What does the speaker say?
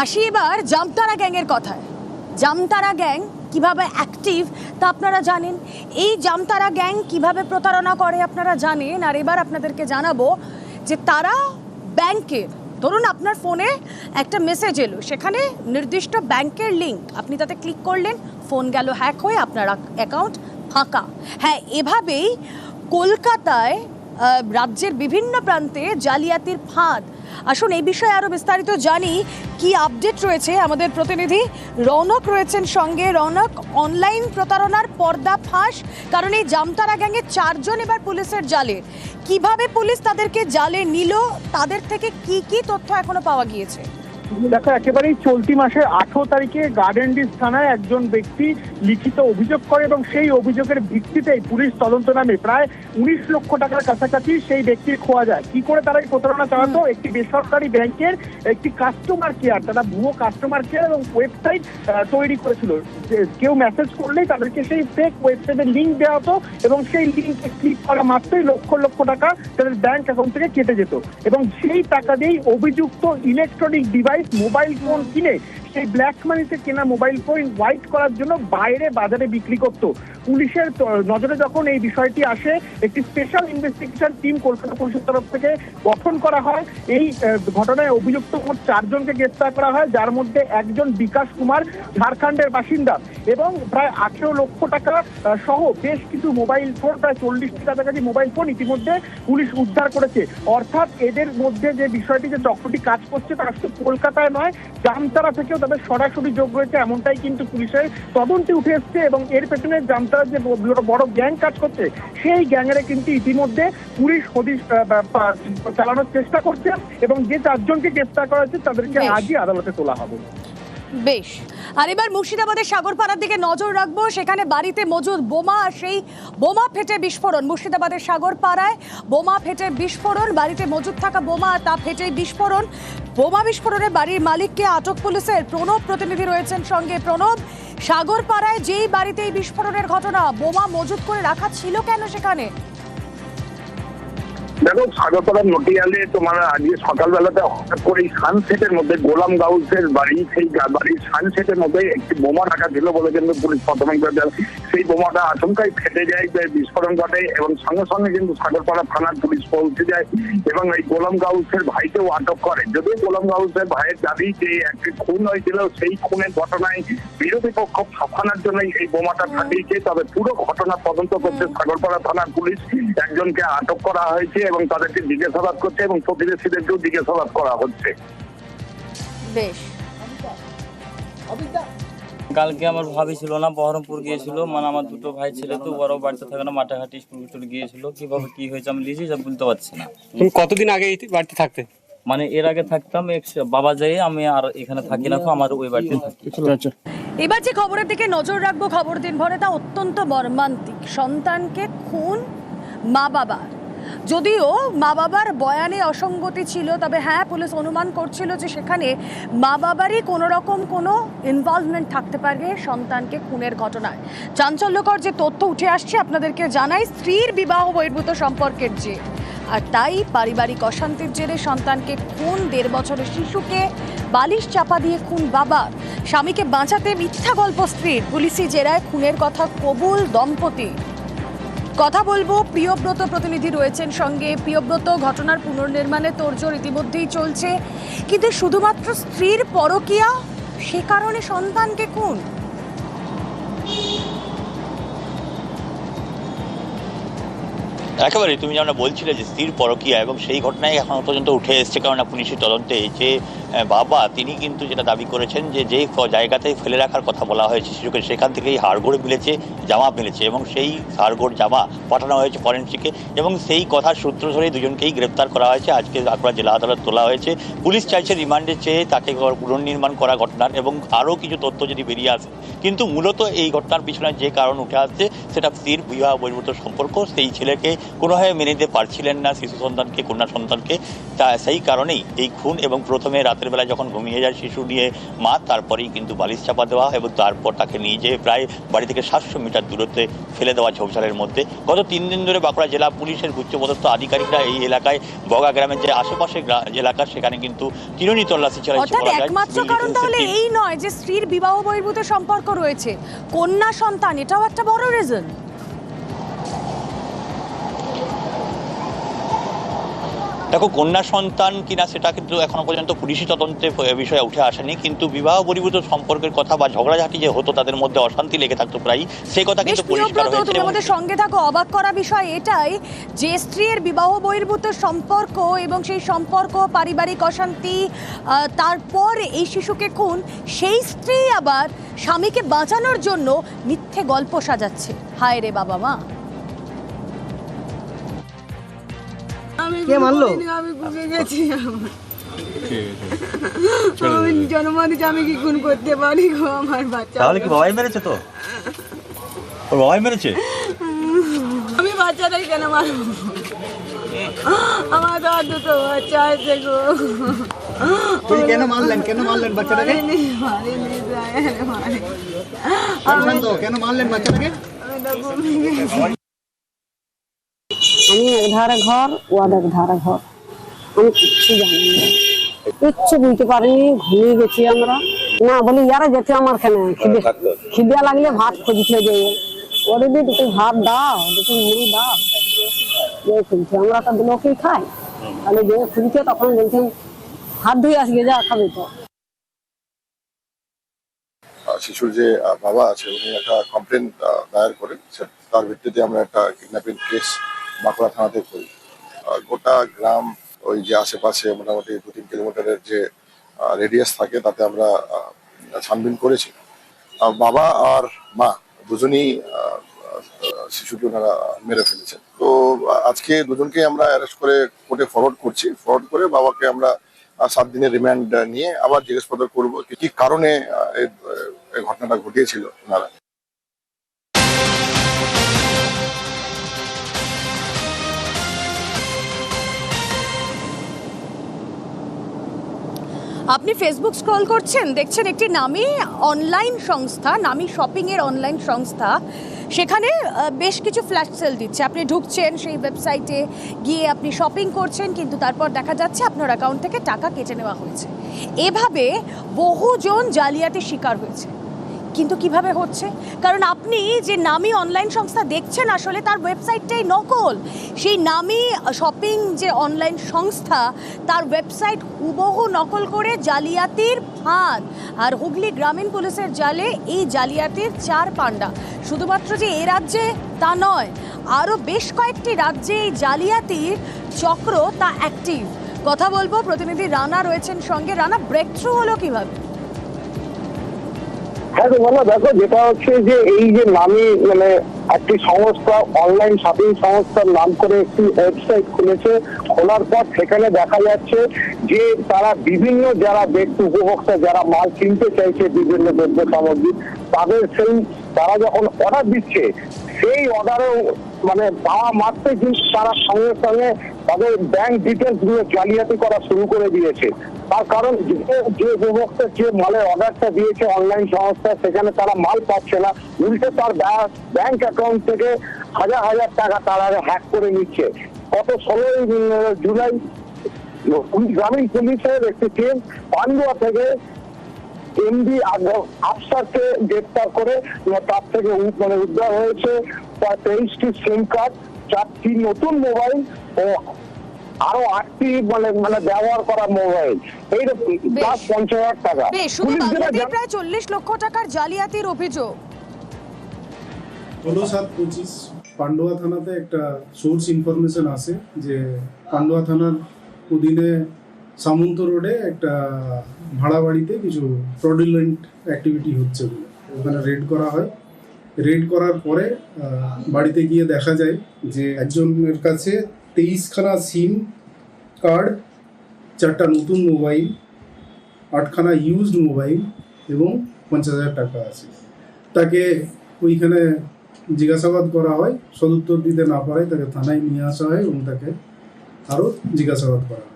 আসি এবার জামতারা গ্যাংয়ের কথায়। জামতারা গ্যাং কীভাবে অ্যাক্টিভ তা আপনারা জানেন। এই জামতারা গ্যাং কীভাবে প্রতারণা করে আপনারা জানেন। আর এবার আপনাদেরকে জানাব যে তারা ব্যাংকের ধরুন আপনার ফোনে একটা মেসেজ এলো, সেখানে নির্দিষ্ট ব্যাংকের লিংক আপনি তাতে ক্লিক করলেন ফোন গেল হ্যাক হয়ে আপনার অ্যাকাউন্ট ফাঁকা। হ্যাঁ এভাবেই কলকাতায় রাজ্যের বিভিন্ন প্রান্তে জালিয়াতির ফাঁদ আসুন এই বিষয়ে আরও বিস্তারিত জানি, কি আপডেট রয়েছে আমাদের প্রতিনিধি? রৌনক রয়েছেন সঙ্গে। রৌনক অনলাইন প্রতারণার পর্দা ফাঁস, কারণ এই জামতারা গ্যাংয়ের চারজন এবার পুলিশের জালে। কীভাবে পুলিশ তাদেরকে জালে নিল, তাদের থেকে কি কি তথ্য এখনও পাওয়া গিয়েছে? দেখো একেবারেই চলতি মাসের আঠারো তারিখে গার্ডেন ডিস থানায় একজন ব্যক্তি লিখিত অভিযোগ করে এবং সেই অভিযোগের ভিত্তিতেই পুলিশ তদন্ত নামে প্রায় উনিশ লক্ষ টাকার কাছাকাছি সেই ব্যক্তির খোয়া যায়। কি করে তারা এই প্রতারণা চালাতো? একটি বেসরকারি ব্যাংকের একটি কাস্টমার কেয়ার তারা ভুয়ো কাস্টমার কেয়ার এবং ওয়েবসাইট তৈরি করেছিল। যে কেউ মেসেজ করলেই তাদেরকে সেই ফেক ওয়েবসাইটের লিঙ্ক দেওয়া হতো এবং সেই লিঙ্কে ক্লিক করা মাত্রই লক্ষ লক্ষ টাকা তাদের ব্যাংক অ্যাকাউন্ট থেকে কেটে যেত। এবং সেই টাকা দিয়েই অভিযুক্ত ইলেকট্রনিক ডিভাইস মোবাইল ফোন কিনে সেই ব্ল্যাক মানিতে কেনা মোবাইল ফোন হোয়াইট করার জন্য বাইরে বাজারে বিক্রি করত। পুলিশের নজরে যখন এই বিষয়টি আসে, একটি স্পেশাল ইনভেস্টিগেশন টিম কলকাতা পুলিশের তরফ থেকে গঠন করা হয়। এই ঘটনায় অভিযুক্ত মোট চারজনকে গ্রেপ্তার করা হয়, যার মধ্যে একজন বিকাশ কুমার, ঝাড়খণ্ডের বাসিন্দা এবং প্রায় আঠেরো লক্ষ টাকা সহ বেশ কিছু মোবাইল ফোন প্রায় চল্লিশটি কাছাকাছি মোবাইল ফোন ইতিমধ্যে পুলিশ উদ্ধার করেছে। অর্থাৎ এদের মধ্যে যে বিষয়টি, যে চক্রটি কাজ করছে তারা শুধু কলকাতায় নয়, জামতারা থেকেও তাদের সরাসরি যোগ রয়েছে এমনটাই কিন্তু পুলিশের তদন্তে উঠে এসছে এবং এর পেছনে জামতারা যে বড় গ্যাং কাজ করছে সেই গ্যাংয়েরা কিন্তু ইতিমধ্যে পুলিশ হদিশ চালানোর চেষ্টা করছে এবং যে চারজনকে গ্রেপ্তার করা হয়েছে তাদেরকে। আজই আদালতে তোলা হবে বেশ। আর এবার মুর্শিদাবাদের সাগরপাড়ার দিকে নজর রাখব। সেখানে বাড়িতে মজুদ বোমা আর সেই বোমা ফেটে বিস্ফোরণ। মুর্শিদাবাদের সাগরপাড়ায় বোমা ফেটে বিস্ফোরণ। বাড়িতে মজুদ থাকা বোমা তা ফেটে বিস্ফোরণ। বোমা বিস্ফোরণে বাড়ির মালিককে আটক পুলিশের প্রণব প্রতিনিধি রয়েছেন সঙ্গে প্রণব। সাগরপাড়ায় যেই বাড়িতে এই বিস্ফোরণের ঘটনা, বোমা মজুদ করে রাখা ছিল কেন সেখানে? দেখো সাগরপাড়ার নটিয়ালে তোমার আজকে সকালবেলাতে হঠাৎ করে সানসেটের মধ্যে গোলাম গাউসের বাড়ি, সেই বাড়ির সানসেটের মধ্যে একটি বোমা রাখা ছিল বলে কিন্তু পুলিশ প্রাথমিকভাবে জানে। সেই বোমাটা আচমকাই ফেটে যায় বিস্ফোরণ ঘটে এবং সঙ্গে সঙ্গে কিন্তু সাগরপাড়া থানার পুলিশ পৌঁছে যায় এবং এই গোলাম গাউসের ভাইকেও আটক করে যদিও গোলাম গাউসের ভাইয়ের দাবি যে একটি খুন হয়েছিল, সেই খুনের ঘটনায় বিরোধী পক্ষ ফাঁসানোর জন্য এই বোমাটা ফাটিয়েছে, তবে পুরো ঘটনা তদন্ত করছে সাগরপাড়া থানার পুলিশ একজনকে আটক করা হয়েছে এবং তাদেরকে জিজ্ঞাসাবাদ করছে এবং প্রতিবেশীদেরকেও জিজ্ঞাসাবাদ করা হচ্ছে। বেশ। কালকে আমার ভাবি ছিল না বহরমপুর গিয়েছিল। মানে আমার দুটো ভাই ছিল তো ওরাও বাড়িতে থাকে না মাঠে স্কুল স্কুল গিয়েছিল। কীভাবে কি হয়েছে আমি নিজেই যা বলতে পারছি না। কতদিন আগে বাড়িতে থাকতে? মানে এর আগে থাকতাম এক- বাবা যাই আমি আর এখানে থাকি না তো আমার ওই বাড়িতে থাকি। এবার যে খবরের দিকে নজর রাখব খবর দিন ভরে তা অত্যন্ত মর্মান্তিক। সন্তানকে খুন মা বাবার যদিও মা বাবার বয়ানে অসঙ্গতি ছিল, তবে হ্যাঁ পুলিশ অনুমান করছিল যে সেখানে মা বাবারই কোনো রকম কোনো ইনভলভমেন্ট থাকতে পারে সন্তানকে খুনের ঘটনায়। চাঞ্চল্যকর যে তথ্য উঠে আসছে, আপনাদেরকে জানাই স্ত্রীর বিবাহ বহির্ভূত সম্পর্কের যে। আর তাই পারিবারিক অশান্তির জেরে সন্তানকে খুন, দেড় বছরের শিশুকে বালিশ চাপা দিয়ে খুন বাবা। স্বামীকে বাঁচাতে মিথ্যা গল্প স্ত্রীর। পুলিশি জেরায় খুনের কথা কবুল দম্পতি। কথা বলব, প্রিয়ব্রত প্রতিনিধি রয়েছেন সঙ্গে। প্রিয়ব্রত, ঘটনার পুনর্নির্মাণে তোড়জোড় ইতিমধ্যেই চলছে। কিন্তু শুধুমাত্র স্ত্রীর পরকিয়া, সে কারণে সন্তানকে খুন? একেবারে তুমি যেমন বলছিলে যে স্থির পরকীয়া এবং সেই ঘটনায় এখনও পর্যন্ত উঠে এসছে, কারণ পুলিশের তদন্তে যে বাবা, তিনি কিন্তু যেটা দাবি করেছেন যে যে ক- জায়গাতে ফেলে রাখার কথা বলা হয়েছে শিশুকে সেখান থেকেই হাড়গোড় মিলেছে, জামা মিলেছে এবং সেই হাড়গোড় জামা পাঠানো হয়েছে ফরেন্সিকে এবং সেই কথার সূত্র ধরে দুজনকেই গ্রেপ্তার করা হয়েছে। আজকে বাঁকুড়া জেলা আদালত তোলা হয়েছে। পুলিশ চাইছে রিমান্ডে চেয়ে তাকে পুনর্নির্মাণ করা ঘটনার এবং আরও কিছু তথ্য যদি বেরিয়ে আসে। কিন্তু মূলত এই ঘটনার পিছনে যে কারণ উঠে আসছে, সেটা স্ত্রীর বিবাহ বহির্ভূত সম্পর্ক। সেই ছেলেকে কোনোভাবে মেনে নিতে পারছিলেন না শিশু সন্তানকে, কন্যা সন্তানকে। তা সেই কারণেই এই খুন এবং প্রথমে রাতে রাতের বেলা যখন ঘুমিয়ে যায় শিশু নিয়ে মা তারপরেই কিন্তু বালিশ চাপা দেওয়া হয় এবং তারপর তাকে নিয়ে যেয়ে প্রায় বাড়ি থেকে সাতশো মিটার দূরত্বে ফেলে দেওয়া ঝোপঝাড়ের মধ্যে। গত তিন দিন ধরে বাঁকুড়া জেলা পুলিশের উচ্চপদস্থ আধিকারিকরা এই এলাকায় বগা গ্রামের যে আশেপাশে এলাকা সেখানে কিন্তু তিননি তল্লাশি চালাচ্ছে একমাত্র কারণ তাহলে এই নয় যে স্ত্রীর বিবাহ বহির্ভূত সম্পর্ক রয়েছে। কন্যা সন্তান এটাও একটা বড় রিজন দেখো কন্যা সন্তান কিনা সেটা কিন্তু এখনও পর্যন্ত পুলিশি তদন্তে এ বিষয়ে উঠে আসেনি কিন্তু বিবাহ পরিবূত সম্পর্কের কথা বা ঝগড়াঝাটি যে হতো তাদের মধ্যে অশান্তি লেগে থাকতো প্রায় সেই কথা কিন্তু পরিষ্কার হয়েছে তুমি আমাদের সঙ্গে থাকো অবাক করা বিষয় এটাই যে স্ত্রীর বিবাহ বহির্ভূত সম্পর্ক এবং সেই সম্পর্ক পারিবারিক অশান্তি তারপর এই শিশুকে খুন সেই স্ত্রী আবার স্বামীকে বাঁচানোর জন্য মিথ্যে গল্প সাজাচ্ছে। হায় রে বাবা মা। কে মারলো? আমি ঘুমিয়ে গেছি। আমি কি খুন করতে পারি গো আমার বাচ্চা? তাহলে কি বাবাই মেরেছে তো? ওর বাবাই মেরেছে? আমি বাচ্চাটাই কেন মারবো? আমার তো আর দুটো বাচ্চা আছে গো। বলি কেন মারলেন? কেন মারলেন বাচ্চাটাকে? কেন মারলেন বাচ্চাটাকে? আমি তো ঘুমিয়ে গেছি আমি এক ধারে ঘর ও আর এক ধারে ঘর। আমি কিচ্ছু জানি না। কিচ্ছু বুঝতে পারিনি ঘুমিয়ে গেছি আমরা। না বলি ইয়ারা যেতে আমার কেন? খিদে খিদে লাগলে ভাত খুঁজতে যাই ওরে দি দুটো ভাত দাও দুটো মুড়ি দাও। যে খুঁজছে। আমরা তো লোকই খাই। তাহলে যে খুঁজছে তখন বলছেন হাত ধুয়ে আসবে যা খাবে তো। শিশুর যে বাবা আছে উনি একটা কমপ্লেন দায়ের করেন। তার ভিত্তিতে আমরা একটা কিডন্যাপিং কেস বাঁকুড়া থানাতে করি। গোটা গ্রাম, ওই যে আশেপাশে মোটামুটি দু তিন কিলোমিটারের যে রেডিয়াস থাকে, তাতে আমরা ছানবিন করেছি। বাবা আর মা দুজনই শিশুকে ওনারা মেরে ফেলেছেন। তো আজকে দুজনকে আমরা অ্যারেস্ট করে কোর্টে ফরওয়ার্ড করছি। ফরওয়ার্ড করে বাবাকে আমরা সাত দিনের রিমান্ড নিয়ে আবার জিজ্ঞাসাবাদ করব, কি কারণে এই ঘটনাটা ঘটিয়েছিল ওনারা। আপনি ফেসবুক স্ক্রল করছেন, দেখছেন একটি নামী অনলাইন সংস্থা, নামী শপিংয়ের অনলাইন সংস্থা। সেখানে বেশ কিছু ফ্ল্যাশ সেল দিচ্ছে। আপনি ঢুকছেন সেই ওয়েবসাইটে গিয়ে আপনি শপিং করছেন, কিন্তু তারপর দেখা যাচ্ছে আপনার অ্যাকাউন্ট থেকে টাকা কেটে নেওয়া হয়েছে। এভাবে বহুজন জালিয়াতির শিকার হয়েছে। কিন্তু কীভাবে হচ্ছে? কারণ আপনি যে নামি অনলাইন সংস্থা দেখছেন আসলে তার ওয়েবসাইটটাই নকল। সেই নামি শপিং যে অনলাইন সংস্থা, তার ওয়েবসাইট হুবহু নকল করে জালিয়াতির ফাঁদ। আর হুগলি গ্রামীণ পুলিশের জালে এই জালিয়াতির চার পাণ্ডা শুধুমাত্র যে এ রাজ্যে তা নয়, আরও বেশ কয়েকটি রাজ্যে এই জালিয়াতির চক্র তা অ্যাক্টিভ কথা বলব, প্রতিনিধি রানা রয়েছেন সঙ্গে। রানা ব্রেক থ্রু হলো কীভাবে? হ্যাঁ তোমরা দেখো, যেটা হচ্ছে যে এই যে নামি মানে একটি সংস্থা অনলাইন শপিং সংস্থার নাম করে একটি ওয়েবসাইট খুলেছে, খোলার পর সেখানে দেখা যাচ্ছে যে তারা বিভিন্ন যারা ব্যক্তি উপভোক্তা, যারা মাল কিনতে চাইছে বিভিন্ন দ্রব্য সামগ্রী, তাদের সেই, তারা যখন অর্ডার দিচ্ছে, সেই অর্ডারেও মানে পাওয়া মাত্রে কিন্তু তারা সঙ্গে সঙ্গে তাদের ব্যাংক ডিটেলসগুলো জালিয়াতি করা শুরু করে দিয়েছে। তার কারণ যে উপভোক্তা যে মালের অর্ডারটা দিয়েছে অনলাইন সংস্থা, সেখানে তারা মাল পাচ্ছে না। উল্টে তার ব্যাংক অ্যাকাউন্ট থেকে হাজার হাজার টাকা তারা হ্যাক করে নিচ্ছে। গত ষোলোই জুলাই গ্রামীণ পুলিশের একটি টিম পান্ডুয়া থেকে এমডি আফসারকে গ্রেপ্তার করে তার থেকে মানে উদ্ধার হয়েছে। তেইশটি সিম কার্ড চারটি নতুন মোবাইল ও আরও আটটি মানে মানে ব্যবহার করা মোবাইল। এই প্লাস পঞ্চাশ হাজার টাকা। প্রায় চল্লিশ লক্ষ টাকার জালিয়াতির অভিযোগ। ষোলো সাত পঁচিশ পান্ডুয়া থানাতে একটা সোর্স ইনফরমেশন আসে যে পান্ডুয়া থানার অধীনে সামন্ত রোডে একটা ভাড়া বাড়িতে কিছু ফ্রডুলেন্ট অ্যাক্টিভিটি হচ্ছে বলে। ওখানে রেড করা হয়। রেড করার পরে বাড়িতে গিয়ে দেখা যায় যে একজনের কাছে তেইশখানা সিম কার্ড, চারটা নতুন মোবাইল, আটখানা ইউজড মোবাইল এবং পঞ্চাশ হাজার টাকা আছে। তাকে ওইখানে জিজ্ঞাসাবাদ করা হয়, সদুত্তর দিতে না পারায় তাকে থানায় নিয়ে আসা হয় এবং তাকে আরও জিজ্ঞাসাবাদ করা হয়।